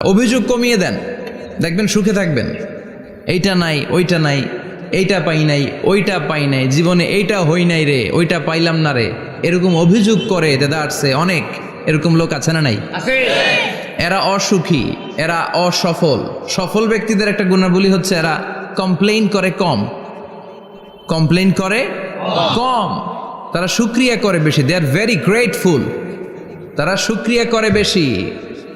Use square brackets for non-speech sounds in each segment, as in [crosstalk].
অভিযোগ কমিয়ে দেন। দেখবেন সুখে থাকবেন। এইটা নাই ওইটা নাই এইটা পাই নাই ওইটা পাই নাই জীবনে এইটা হই নাই রে ওইটা পাইলাম না রে। এরকম অভিযোগ করে দেদারসে অনেক। এরকম লোক আছে না নাই? এরা অসুখী এরা অসফল। সফল ব্যক্তিদের একটা গুণাবলী হচ্ছে এরা কমপ্লেইন করে কম। কমপ্লেইন করে কম। তারা সুক্রিয়া করে বেশি দে আর ভেরি গ্রেটফুল তারা সুক্রিয়া করে বেশি।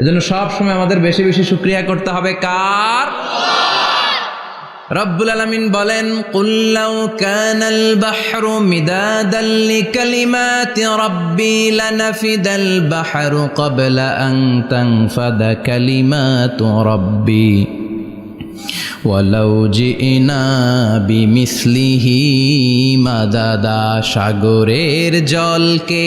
এজন্য সব সময় আমাদের বেশি বেশি শুক্রিয়া করতে হবে। কার? রব্বুল আলমিন বলেন কুল্লাউ কানাল বাহরু মিদাদাল লিকালিমাতি রাব্বি লানাফিদাল বাহরু ক্বাবলা আন তানফাদা কালিমাতু রাব্বি ওয়ালাউ জিনা বিমিসলিহি মাদাদা সাগরের জলকে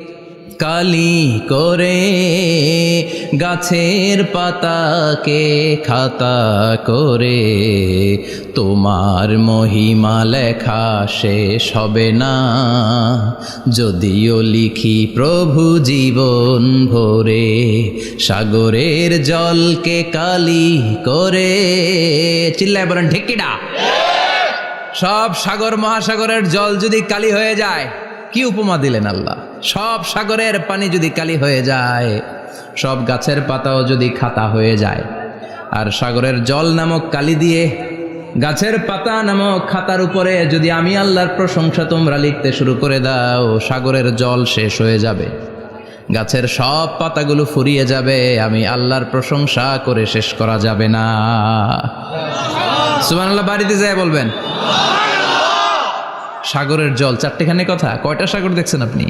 কালি করে গাছের পাতাকে খাতা করে। তোমার মহিমা লেখা শেষ হবে না। যদিও লিখি প্রভু জীবন ভরে, সাগরের জলকে কালি করে। চিল্লায় বলেন ঢেকিডা সব সাগর, মহাসাগরের জল যদি কালি হয়ে যায়, কি উপমা দিলেন আল্লাহ? সব সাগরের পানি যদি কালি হয়ে যায়, সব গাছের পাতাও যদি খাতা হয়ে যায়। আর সাগরের জল নামক কালি দিয়ে গাছের পাতা নামক খাতার উপরে যদি আমি আল্লাহর প্রশংসা তোমরা লিখতে শুরু করে দাও, সাগরের জল শেষ হয়ে যাবে। গাছের সব পাতাগুলো ফুরিয়ে যাবে, আমি আল্লাহর প্রশংসা করে শেষ করা যাবে না। সুমান আল্লাহ বাড়িতে যায় বলবেন? সাগরের জল, চারটেখানে কথা, কয়টা সাগর দেখছেন আপনি?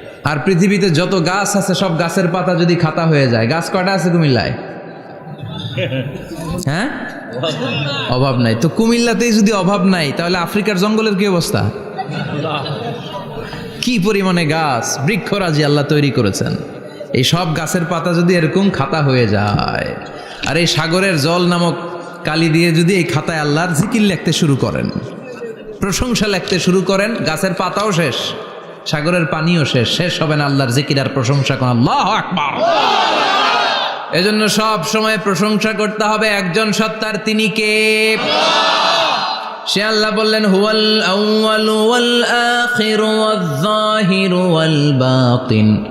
আর পৃথিবীতে যত গাছ আছে সব গাছের পাতা যদি খাতা হয়ে যায় গাছ কটা আছে কুমিল্লায়? [laughs] হ্যাঁ? অভাব নাই। তো কুমিল্লাতেই যদি অভাব নাই তাহলে আফ্রিকার জঙ্গলের কি অবস্থা? কি পরিমাণে গাছ? বৃক্ষরাজি আল্লাহ তৈরি করেছেন। এই সব গাছের পাতা যদি এরকম খাতা হয়ে যায় আর এই সাগরের জল নামক কালি দিয়ে যদি এই খাতায় আল্লাহর জিকির লিখতে শুরু করেন প্রশংসা লিখতে শুরু করেন গাছের পাতাও শেষ। সাগরের পানিও শেষ শেষ হবে না আল্লাহর জিকিরার প্রশংসা করেন আল্লাহ আকবর। এজন্য সব সময় প্রশংসা করতে হবে একজন সত্তার তিনি কে? সে আল্লাহ বললেন, হুয়াল আউয়াল ওয়াল আখির ওয়াল বাতিন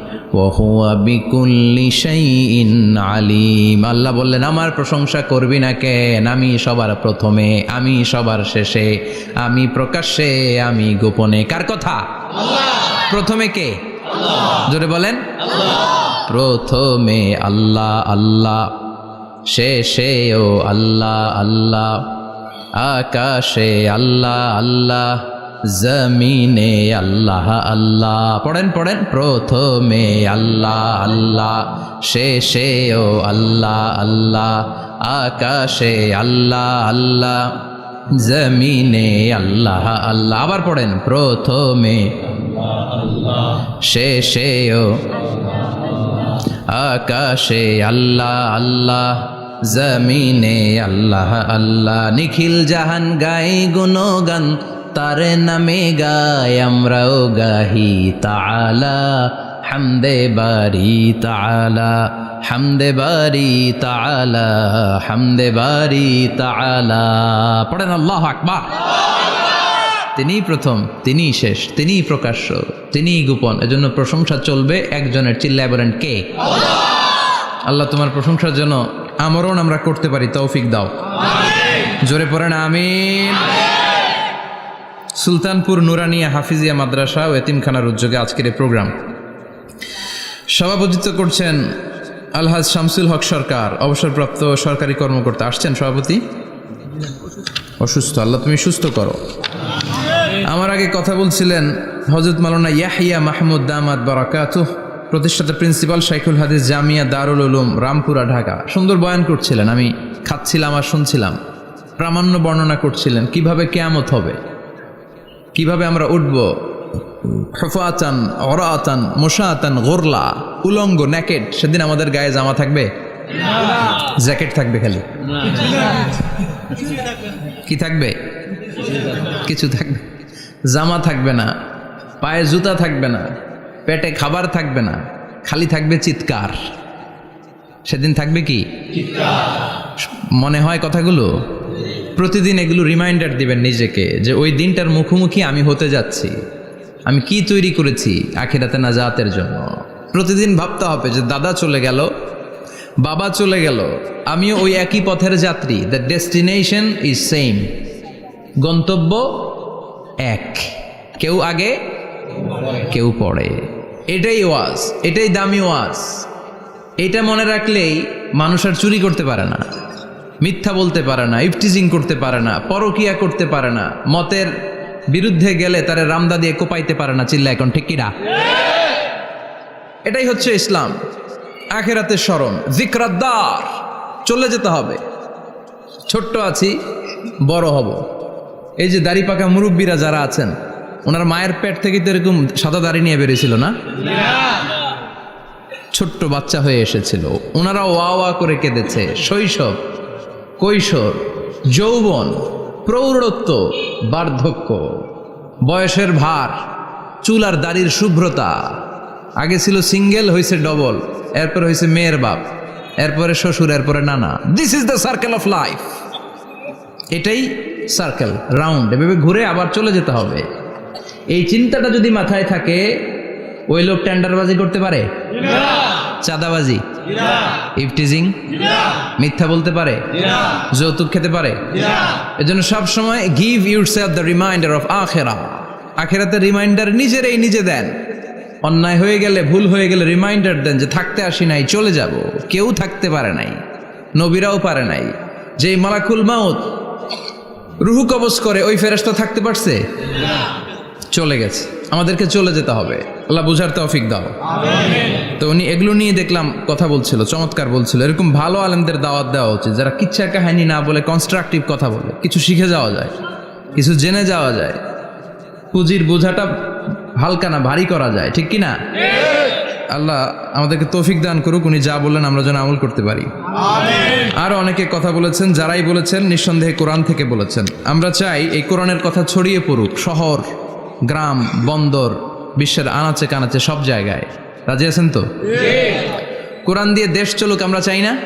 বিকুল্লি শাইইন আলিম। আল্লাহ বললেন, আমার প্রশংসা করবি না কেন আমি সবার প্রথমে, আমি সবার শেষে, আমি প্রকাশ্যে, আমি গোপনে। কার কথা? প্রথমে কে? জোরে বলেন। প্রথমে আল্লাহ আল্লাহ। শেষেও আল্লাহ আল্লাহ। আকাশে আল্লাহ আল্লাহ। জমিনে আল্লাহ আল্লাহ। পড়েন পড়েন। প্রথমে আল্লাহ আল্লাহ। শেষেও আল্লাহ আল্লাহ। আকাশে আল্লাহ আল্লাহ। জমিনে আল্লাহ আল্লাহ। আবার পড়েন, প্রথমে শেষেও আকাশে আল্লাহ আল্লাহ। জমিনে আল্লাহ আল্লাহ। নিখিল জাহান গাই গুণগান, তার নামে গায় আমরাও গাহি তালা হামদে বারি তালা হামদে বারি তালা হামদে বারি তালা পড়েন আল্লাহ আকবার। তিনিই প্রথম তিনিই শেষ তিনিই প্রকাশ্য তিনিই গোপন। এজন্য প্রশংসা চলবে একজনের চিল্লায় বলেন, কে? আল্লাহ তোমার প্রশংসার জন্য আমরণ আমরা করতে পারি, তৌফিক দাও। জোরে পড়েন, আমিন। সুলতানপুর নুরানিয়া হাফিজিয়া মাদ্রাসা ও এতিমখানার উদ্যোগে আজকের এই প্রোগ্রাম সভাপতিত্ব করছেন আলহাজ শামসুল হক সরকার, অবসরপ্রাপ্ত সরকারি কর্মকর্তা। আসছেন সভাপতি? অসুস্থ, আল্লাহ তুমি সুস্থ করো। আমার আগে কথা বলছিলেন হজরত মালানা ইয়াহিয়া মাহমুদ দামাদ বারাকাত প্রতিষ্ঠাতা প্রিন্সিপাল শাইখুল হাদিস জামিয়া দারুল উলুম, রামপুরা, ঢাকা। সুন্দর বয়ান করছিলেন, আমি খাচ্ছিলাম আর শুনছিলাম। প্রামাণ্য বর্ণনা করছিলেন, কীভাবে কেয়ামত হবে? কীভাবে আমরা উঠব? হফাতান, অরাতান, মোশাতান, গোরলা, উলঙ্গ ন্যাকেট সেদিন আমাদের গায়ে জামা থাকবে? জ্যাকেট থাকবে খালি। কি থাকবে? কিছু থাকবে। জামা থাকবে না, পায়ে জুতা থাকবে না, পেটে খাবার থাকবে না, খালি থাকবে চিৎকার। সেদিন থাকবে কি? মনে হয় কথাগুলো? প্রতিদিন এগুলো রিমাইন্ডার দিবেন নিজেকে যে ওই দিনটার মুখোমুখি আমি হতে যাচ্ছি। আমি কি তৈরি করেছি আখেরাতে না জাতের জন্য? প্রতিদিন ভাবতে হবে যে দাদা চলে গেল, বাবা চলে গেল, আমিও ওই একই পথের যাত্রী। দ্য ডেস্টিনেশন ইজ সেম গন্তব্য এক। কেউ আগে, কেউ পড়ে এটাই ওয়াজ, এটাই দামি ওয়াজ। এটা মনে রাখলেই মানুষ আর চুরি করতে পারে না, মিথ্যা বলতে পারে না ইফটিজিং করতে পারে না, পরকিয়া করতে পারে না, মতের বিরুদ্ধে গেলে তারে রামদা দিয়ে কোপাইতে পারে না চিল্লা এখন ঠিক কিনা? এটাই হচ্ছে ইসলাম। আখেরাতের স্মরণ জিক্রাদ্দার চলে যেতে হবে। ছোট্ট আছি, বড় হব। এই যে দাড়ি পাকা মুরব্বীরা যারা আছেন, ওনার মায়ের পেট থেকে তো এরকম সাদা দাড়ি নিয়ে বেরিয়েছিল না? ছোট্ট বাচ্চা হয়ে এসেছিল। ওনারা ওয়া ওয়া করে কেঁদেছে। শৈশব, কৈশোর, যৌবন। প্রৌঢ়ত্ব বার্ধক্য। বয়সের ভার চুল আর দাড়ির শুভ্রতা। আগে ছিল সিঙ্গেল হয়েছে ডবল এরপর হয়েছে মেয়ের বাপ এরপরে শ্বশুর এরপরে নানা। This is the circle of life এটাই সার্কেল রাউন্ড এভাবে ঘুরে আবার চলে যেতে হবে। এই চিন্তাটা যদি মাথায় থাকে ওই লোক টেন্ডারবাজি করতে পারে? চাঁদাবাজি। ইফটিজিং? মিথ্যা বলতে পারে? যৌতুক খেতে পারে? এজন্য সব সময় give yourself the reminder of আখেরা। আখেরাতে রিমাইন্ডার নিজেরাই নিজে দেন। অন্যায় হয়ে গেলে ভুল হয়ে গেলে রিমাইন্ডার দেন যে থাকতে আসি নাই চলে যাব। কেউ থাকতে পারে নাই। নবীরাও পারে নাই। যেই মালাকুল মাউত রুহু কবজ করে ওই ফেরেশতা থাকতে পারছে? চলে গেছে। আমাদেরকে চলে যেতে হবে। আল্লাহ বুঝার তৌফিক দাও। তো উনি এগুলো নিয়ে দেখলাম, কথা বলছিল, চমৎকার বলছিল। এরকম ভালো আলেমদের দাওয়াত দেওয়া উচিত, যারা কিচ্ছা কাহিনী না বলে কনস্ট্রাকটিভ কথা বলে। কিছু শিখে যাওয়া যায়, কিছু জেনে যাওয়া যায়। পুঁজির বোঝাটা হালকা না, ভারী করা যায়, ঠিক কি না? আল্লাহ আমাদেরকে তৌফিক দান করুক, উনি যা বললেন আমরা যেন আমল করতে পারি। আরও অনেকে কথা বলেছেন, যারাই বলেছেন, নিঃসন্দেহে কোরআন থেকে বলেছেন। আমরা চাই এই কোরআনের কথা ছড়িয়ে পড়ুক, শহর গ্রাম বন্দর বিশ্বের আনাচে কানাচে সব জায়গায়। রাজি আছেন তো? কোরআন দিয়ে দেশ চলুক আমরা চাই না?